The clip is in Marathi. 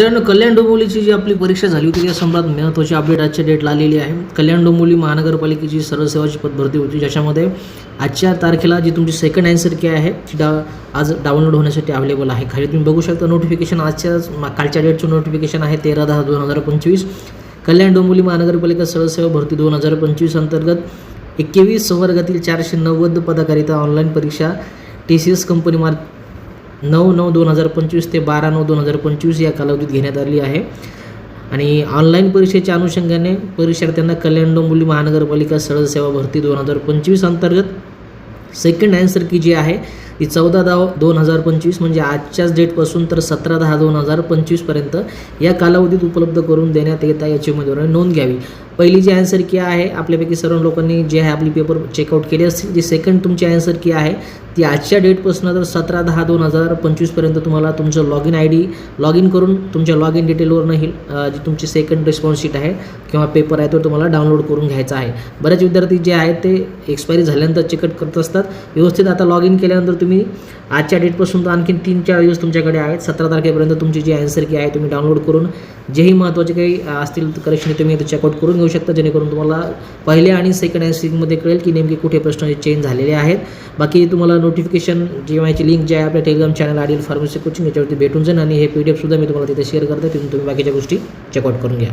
मित्रांनो कल्याण डोंबिवलीची जी आपली परीक्षा झाली होती त्या संदर्भात महत्त्वाची अपडेट आजच्या डेटला आलेली आहे. कल्याण डोंबिवली महानगरपालिकेची सर्वसेवाची पदभरती पद भरती होती ज्याच्यामध्ये आजच्या तारखेला जी तुमची सेकंड आन्सर की आहे ती डा आज डाउनलोड होण्यासाठी अवेलेबल आहे. खाली तुम्ही बघू शकता नोटिफिकेशन आजच्या मा- कालच्या डेटचं नोटिफिकेशन आहे तेरा दहा दोन हजार पंचवीस. कल्याण डोंबिवली महानगरपालिका सर्वसेवा भरती दोन हजार पंचवीस अंतर्गत एकवीस संवर्गातील चारशे नव्वद पदाकरिता ऑनलाईन परीक्षा टी सी एस कंपनी मार्फ नऊ नऊ दोन हजार पंचवीस ते बारा नऊ दोन हजार पंचवीस या कालावधीत घेण्यात आली आहे. आणि ऑनलाईन परीक्षेच्या अनुषंगाने परीक्षार्थ्यांना कल्याण डोंबिवली महानगरपालिका सरळ सेवा भरती दोन हजार पंचवीस अंतर्गत सेकंड आन्सर की जी आहे ती चौदा दहा दोन हजार पंचवीस म्हणजे आजच्याच डेटपासून तर सतरा दहा दोन हजार पंचवीसपर्यंत या कालावधीत उपलब्ध करून देण्यात येत आहे याची उमेदवारांनी नोंद घ्यावी. पहिली जी आन्सर की आहे आपल्यापैकी सर्व लोकांनी जे आहे आपली पेपर चेकआउट केले असतील जी सेकंड तुमची आन्सर की आहे ती आजच्या डेटपासून तर सतरा दहा दोन हजार पंचवीसपर्यंत तुम्हाला तुमचं log in I D log in करून तुमच्या लॉग इन डिटेलवरनं ही जी तुमची सेकंड रिस्पॉन्स शीट आहे किंवा पेपर आहे तो तुम्हाला डाउनलोड करून घ्यायचा आहे. बरेच विद्यार्थी जे आहेत ते एक्सपायरी झाल्यानंतर चेकआउट करत असतात. व्यवस्थित आता लॉग इन केल्यानंतर तुम्ही तुम्ही आजच्या डेटपासून तर आणखीन तीन चार दिवस तुमच्याकडे आहेत. सतरा तारखेपर्यंत तुमची जी आन्सर की आहे तुम्ही डाउनलोड करून जेही महत्त्वाचे काही असतील करेक्शन तुम्ही ते चेकआउट करून घेऊ शकता. जेणेकरून तुम्हाला पहिल्या आणि सेकंड आन्सरिंगमध्ये कळेल की नेमके कुठे प्रश्न चेंज झालेले आहेत. बाकी तुम्हाला नोटिफिकेशन जी माहिती लिंक जे आहे आपल्या टेलिग्राम चॅनल आडील फार्मसी कोचिंग याच्यावरती भेटून जाईल आणि हे पी डी एफसुद्धा मी तुम्हाला तिथे शेअर करते तिथून तुम्ही बाकीच्या गोष्टी चेकआउट करून घ्या.